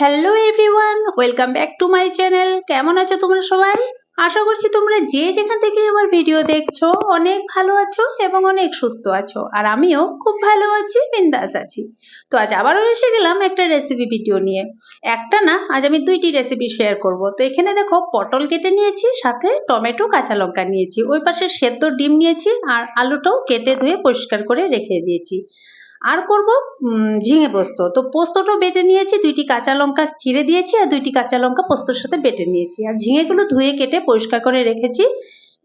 Hello everyone welcome back to my channel কেমন আছো তোমরা সবাই? আশা করছি তোমরা যে যেখান থেকে আমার ভিডিও দেখছ, অনেক ভালো আছো এবং অনেক সুস্থ আছো। আর আমিও খুব ভালো আছি, বিন্দাস আছি। তো আজ আবারও এসে গেলাম একটা রেসিপি ভিডিও নিয়ে। একটা না, আজ আমি দুইটি রেসিপি শেয়ার করব। তো এখানে দেখো, পটল কেটে নিয়েছি, সাথে টমেটো, কাঁচা লঙ্কা নিয়েছি। ওই পাশে সেদ্ধ ডিম নিয়েছি, আর আলুটাও কেটে ধুয়ে পরিষ্কার করে রেখে দিয়েছি। আর করব ঝিঙে পোস্ত। তো পোস্তটাও বেটে নিয়েছি, দুইটি কাঁচা লঙ্কা চিড়ে দিয়েছি আর দুইটি কাঁচা লঙ্কা পোস্তর সাথে বেটে নিয়েছি। আর ঝিঙেগুলো ধুয়ে কেটে পরিষ্কার করে রেখেছি।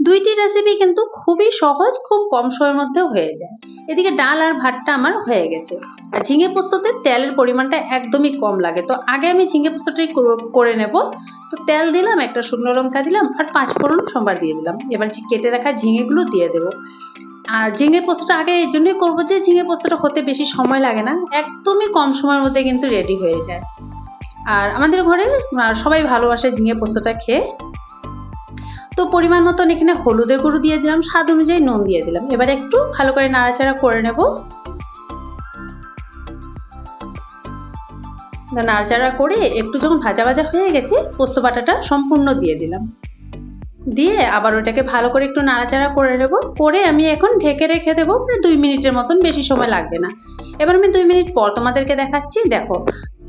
দুইটি রেসিপি কিন্তু খুবই সহজ, খুব কম সময়ের মধ্যে হয়ে যায়। এদিকে ডাল আর ভাতটা আমার হয়ে গেছে। আর ঝিঙে পোস্ততে তেলের পরিমাণটা একদমই কম লাগে। তো আগে আমি ঝিঙে পোস্তটাই কর- নেব। তো তেল দিলাম, একটা শুকনো লঙ্কা দিলাম আর পাঁচ ফোড়ন সোমবার দিয়ে দিলাম। এবার কেটে রাখা ঝিঙেগুলো দিয়ে দেবো। আর ঝিঙে পোস্তটা আগে এই জন্যই করব যে ঝিঙে পোস্তটা হতে বেশি সময় লাগে না, একদমই কম সময়ের মধ্যে কিন্তু রেডি হয়ে যায়। আর আমাদের ঘরে সবাই ভালোবাসে ঝিঙে পোস্তটা খেয়ে। তো পরিমাণ মতন এখানে হলুদের গুঁড়ো দিয়ে দিলাম, স্বাদ অনুযায়ী নুন দিয়ে দিলাম। এবার একটু ভালো করে নাড়াচাড়া করে নেব। নাড়াচাড়া করে একটু যখন ভাজা ভাজা হয়ে গেছে, পোস্ত বাটাটা সম্পূর্ণ দিয়ে দিলাম। দিয়ে আবার ওটাকে ভালো করে একটু নাড়াচাড়া করে নেব। করে আমি এখন ঢেকে রেখে দেবো প্রায় দুই মিনিটের মতন বেশি সময় লাগবে না। এবার আমি দুই মিনিট পর তোমাদেরকে দেখাচ্ছি, দেখো।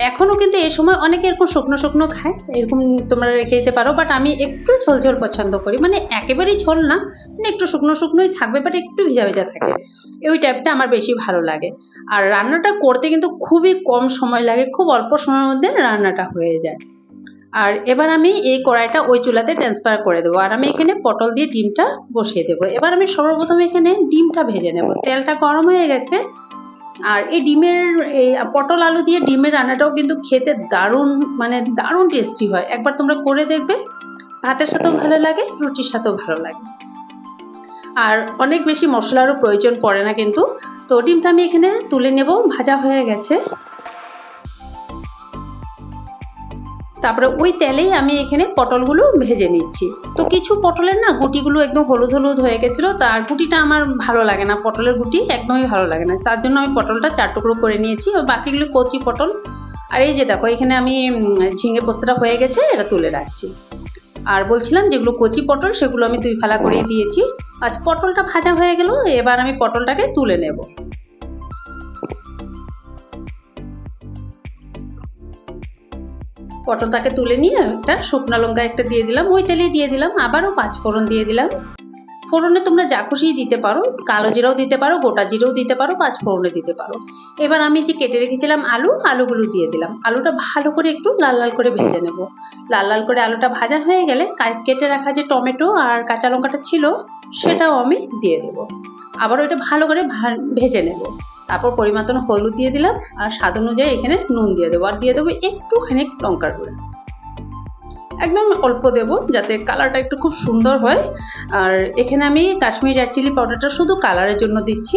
এখনও কিন্তু এই সময় অনেকে এরকম শুকনো শুকনো খায়, এরকম তোমরা রেখে দিতে পারো বাট আমি একটু ঝোল ঝোল পছন্দ করি। মানে একেবারেই ঝোল না মানে একটু শুকনো শুকনোই থাকবে বাট একটু ভিজা ভিজা থাকে। ওই টাইপটা আমার বেশি ভালো লাগে। আর রান্নাটা করতে কিন্তু খুবই কম সময় লাগে, খুব অল্প সময়ের মধ্যে রান্নাটা হয়ে যায়। আর এবার আমি এই কড়াইটা ওই চুলাতে ট্রান্সফার করে দেবো। আর আমি এখানে পটল দিয়ে ডিমটা বসিয়ে দেবো। এবার আমি সর্বপ্রথম এখানে ডিমটা ভেজে নেব। তেলটা গরম হয়ে গেছে। আর এই ডিমের, এই পটল আলু দিয়ে ডিমের রান্নাটাও কিন্তু খেতে দারুণ মানে দারুণ টেস্টি হয়। একবার তোমরা করে দেখবে। ভাতের সাথেও ভালো লাগে, রুটির সাথেও ভালো লাগে। আর অনেক বেশি মশলারও প্রয়োজন পড়ে না কিন্তু। তো ডিমটা আমি এখানে তুলে নেব। ভাজা হয়ে গেছে। তারপরে ওই তেলেই আমি এখানে পটলগুলো ভেজে নিচ্ছি। তো কিছু পটলের না গুটিগুলো একদম হলুদ হলুদ হয়ে গেছিল, তার গুটিটা আমার ভালো লাগে না, পটলের গুটি একদমই ভালো লাগে না। তার জন্য আমি পটলটা চার টুকরো করে নিয়েছি বাকিগুলো কচি পটল। আর এই যে দেখো, এখানে আমি ঝিঙে পোস্তটা হয়ে গেছে, এটা তুলে রাখছি। আর বলছিলাম যেগুলো কচি পটল, সেগুলো আমি দুই ফালা করে দিয়েছি। আজ পটলটা ভাজা হয়ে গেল, এবার আমি পটলটাকে তুলে নেব। পটলটাকে তুলে নিয়ে একটা শুকনো লঙ্কা একটা দিয়ে দিলাম, ওই তেলেই দিয়ে দিলাম, আবারও পাঁচ ফোড়ন দিয়ে দিলাম। ফোড়নে তোমরা যা খুশি দিতে পারো, কালো জিরাও দিতে পারো, গোটা জিরাও দিতে পারো, পাঁচ ফোড়নে দিতে পারো। এবার আমি যে কেটে রেখেছিলাম আলু, আলুগুলো দিয়ে দিলাম। আলুটা ভালো করে একটু লাল লাল করে ভেজে নেব। লাল লাল করে আলুটা ভাজা হয়ে গেলে কেটে রাখা যে টমেটো আর কাঁচা লঙ্কাটা ছিল, সেটাও আমি দিয়ে দেবো। আবার ওইটা ভালো করে ভেজে নেব। তারপর পরিমাণ হলুদ দিয়ে দিলাম আর স্বাদ অনুযায়ী এখানে নুন দিয়ে দেবো আর দিয়ে দেবো একটুখানি লঙ্কার গুঁড়ো। একদম অল্প দেব যাতে কালারটা একটু খুব সুন্দর হয়। আর এখানে আমি কাশ্মীর রেড চিলি পাউডারটা শুধু কালারের জন্য দিচ্ছি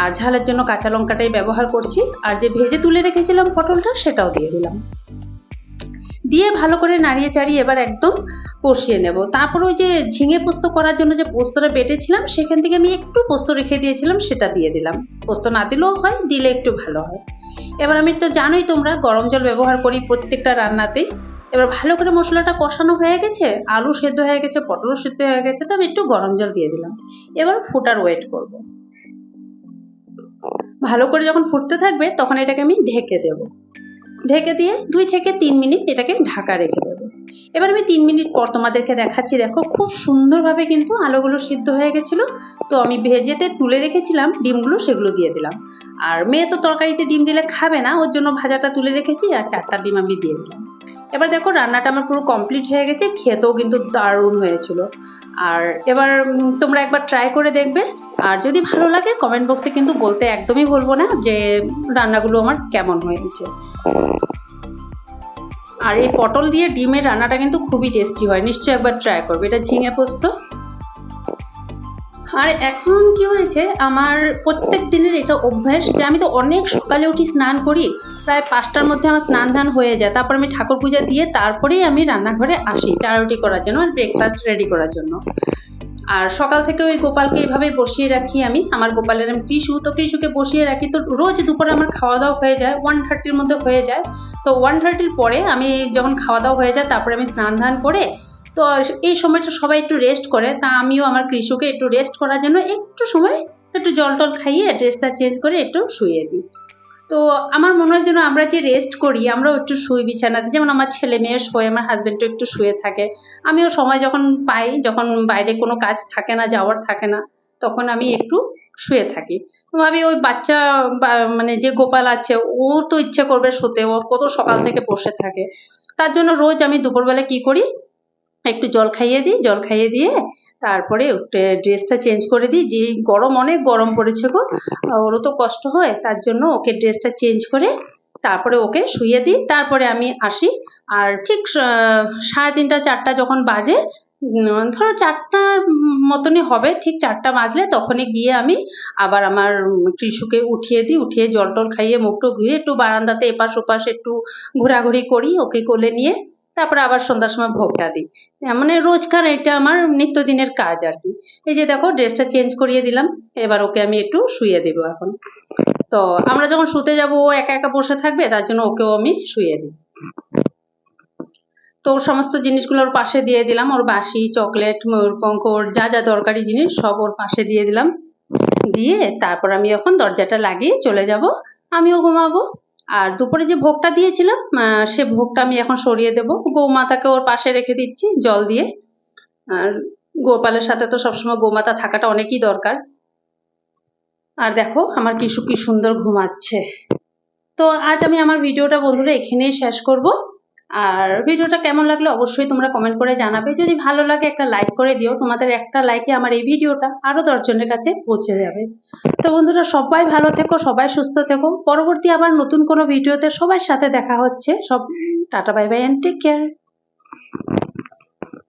আর ঝালের জন্য কাঁচা লঙ্কাটাই ব্যবহার করছি। আর যে ভেজে তুলে রেখেছিলাম পটলটা সেটাও দিয়ে দিলাম। দিয়ে ভালো করে নাড়িয়ে চাড়িয়ে এবার একদম কষিয়ে নেব। তারপর ওই যে ঝিঙে পোস্ত করার জন্য যে পোস্তটা বেটেছিলাম, সেখান থেকে আমি একটু পোস্ত রেখে দিয়েছিলাম, সেটা দিয়ে দিলাম। পোস্ত না দিলেও হয়, দিলে একটু ভালো হয়। এবার আমি তো জানোই তোমরা, গরম জল ব্যবহার করি প্রত্যেকটা রান্নাতেই। এবার ভালো করে মশলাটা কষানো হয়ে গেছে, আলু সেদ্ধ হয়ে গেছে পটলও সেদ্ধ হয়ে গেছে তো আমি একটু গরম জল দিয়ে দিলাম। এবার ফুটার ওয়েট করব। ভালো করে যখন ফুটতে থাকবে, তখন এটাকে আমি ঢেকে দেব। ঢেকে দিয়ে দুই থেকে তিন মিনিট এটাকে ঢাকা রেখে দেবো। এবার আমি তিন মিনিট পর তোমাদেরকে দেখাচ্ছি, দেখো খুব সুন্দরভাবে কিন্তু আলুগুলো সিদ্ধ হয়ে গেছিল। তো আমি ভেজেতে তুলে রেখেছিলাম, ডিমগুলো সেগুলো দিয়ে দিলাম। আর মেয়ে তো তরকারিতে ডিম দিলে খাবে না, ওর জন্য ভাজাটা তুলে রেখেছি আর চারটা ডিম আমি দিয়ে দিলাম। এবার দেখো রান্নাটা আমার পুরো কমপ্লিট হয়ে গেছে, খেতেও কিন্তু দারুণ হয়েছিল। আর এবার তোমরা একবার ট্রাই করে দেখবে। আর যদি ভালো লাগে, কমেন্ট বক্সে কিন্তু বলতে একদমই বলব না যে রান্নাগুলো আমার কেমন হয়েছে। আর এই পটল দিয়ে ডিমের রান্নাটা কিন্তু খুবই টেস্টি হয়। নিশ্চয়ই একবার ট্রাই করবে। এটা ঝিঙে পোস্ত। আর এখন কি হয়েছে? আমার প্রত্যেক দিনের এটা অভ্যাস যে আমি তো অনেক সকালে উঠি স্নান করি, প্রায় পাঁচটার মধ্যে আমার স্নান ধান হয়ে যায়। তারপর আমি ঠাকুর পূজা দিয়ে তারপরেই আমি রান্নাঘরে আসি চা রুটি করার জন্য আর ব্রেকফাস্ট রেডি করার জন্য। আর সকাল থেকে ওই গোপালকে এইভাবে বসিয়ে রাখি আমি। আমার গোপালের আমি কৃষু। তো কৃষুকে বসিয়ে রাখি। তো রোজ দুপুরে আমার খাওয়া দাওয়া হয়ে যায় ওয়ান থার্টির মধ্যে হয়ে যায়। তো ওয়ান থার্টির পরে আমি যখন খাওয়া দাওয়া হয়ে যায়, তারপরে আমি স্নান ধান করে, তো এই সময়টা সবাই একটু রেস্ট করে, তা আমিও আমার কৃষকে একটু রেস্ট করার জন্য একটু সময় একটু জল টল খাইয়ে ড্রেসটা চেঞ্জ করে একটু শুয়ে দিই। তো আমার মনে হয় যেন আমরা যে রেস্ট করি, আমরাও একটু শুই বিছানাতে যেমন আমার ছেলে মেয়ে শোয়, আমার হাজব্যান্ডও একটু শুয়ে থাকে। আমিও সময় যখন পাই, যখন বাইরে কোনো কাজ থাকে না, যাওয়ার থাকে না, তখন আমি একটু শুয়ে থাকি। ভাবি ওই বাচ্চা মানে যে গোপাল আছে ও তো ইচ্ছে করবে শুতে, ও কত সকাল থেকে বসে থাকে। তার জন্য রোজ আমি দুপুরবেলা কি করি? একটু জল খাইয়ে দিই, জল খাইয়ে দিয়ে তারপরে ড্রেসটা চেঞ্জ করে দিই। যে গরম, অনেক গরম পড়েছে গো, ওরও তো কষ্ট হয়, তার জন্য ওকে ড্রেসটা চেঞ্জ করে তারপরে ওকে শুইয়ে দিই। তারপরে আমি আসি, আর ঠিক সাড়ে তিনটা, চারটা যখন বাজে ধরো চারটার মতনই হবে, ঠিক চারটা বাজলে তখনই গিয়ে আমি আবার আমার ত্রিশুকে উঠিয়ে দিই, উঠিয়ে জল টল খাইয়ে মুখ টুক ধুয়ে একটু বারান্দাতে এপাশ ওপাশ একটু ঘোরাঘুরি করি, ওকে কোলে নিয়ে তারপরে আবার সন্ধ্যার সময় ভোগটা দিই। মানে রোজকার এটা আমার নিত্যদিনের কাজ আর কি। এই যে দেখো, ড্রেসটা চেঞ্জ করিয়ে দিলাম, এবার ওকে আমি একটু শুইয়ে দেবো এখন। তো আমরা যখন শুতে যাব, ও একা একা বসে থাকবে, তার জন্য ওকেও আমি শুয়ে দিই। তো ওর সমস্ত জিনিসগুলো ওর পাশে দিয়ে দিলাম। ওর বাসি, চকলেট ময়ূরপঙ্খ ওর যা যা দরকারি জিনিস সব ওর পাশে দিয়ে দিলাম। দিয়ে তারপর আমি এখন দরজাটা লাগিয়ে চলে যাব। আমিও ঘুমাবো। আর দুপুরে যে ভোগটা দিয়েছিলাম সে ভোগটা আমি এখন সরিয়ে দেবো। গৌমাতাকে ওর পাশে রেখে দিচ্ছি জল দিয়ে। আর গোপালের সাথে তো সবসময় গোমাতা থাকাটা অনেকই দরকার। আর দেখো আমার কিশু কি সুন্দর ঘুমাচ্ছে। তো আজ আমি আমার ভিডিওটা বন্ধুরা এখানেই শেষ করব। আর ভিডিওটা কেমন লাগল অবশ্যই তোমরা কমেন্ট করে জানাবে। যদি ভালো লাগে একটা লাইক করে দিও, তোমাদের একটা লাইকে আমার এই ভিডিওটা আরও দশজনের কাছে পৌঁছে যাবে। তো বন্ধুরা, সবাই ভালো থেকো, সবাই সুস্থ থেকো। পরবর্তী আবার নতুন কোনো ভিডিওতে সবার সাথে দেখা হচ্ছে। সব, tata bye bye and take care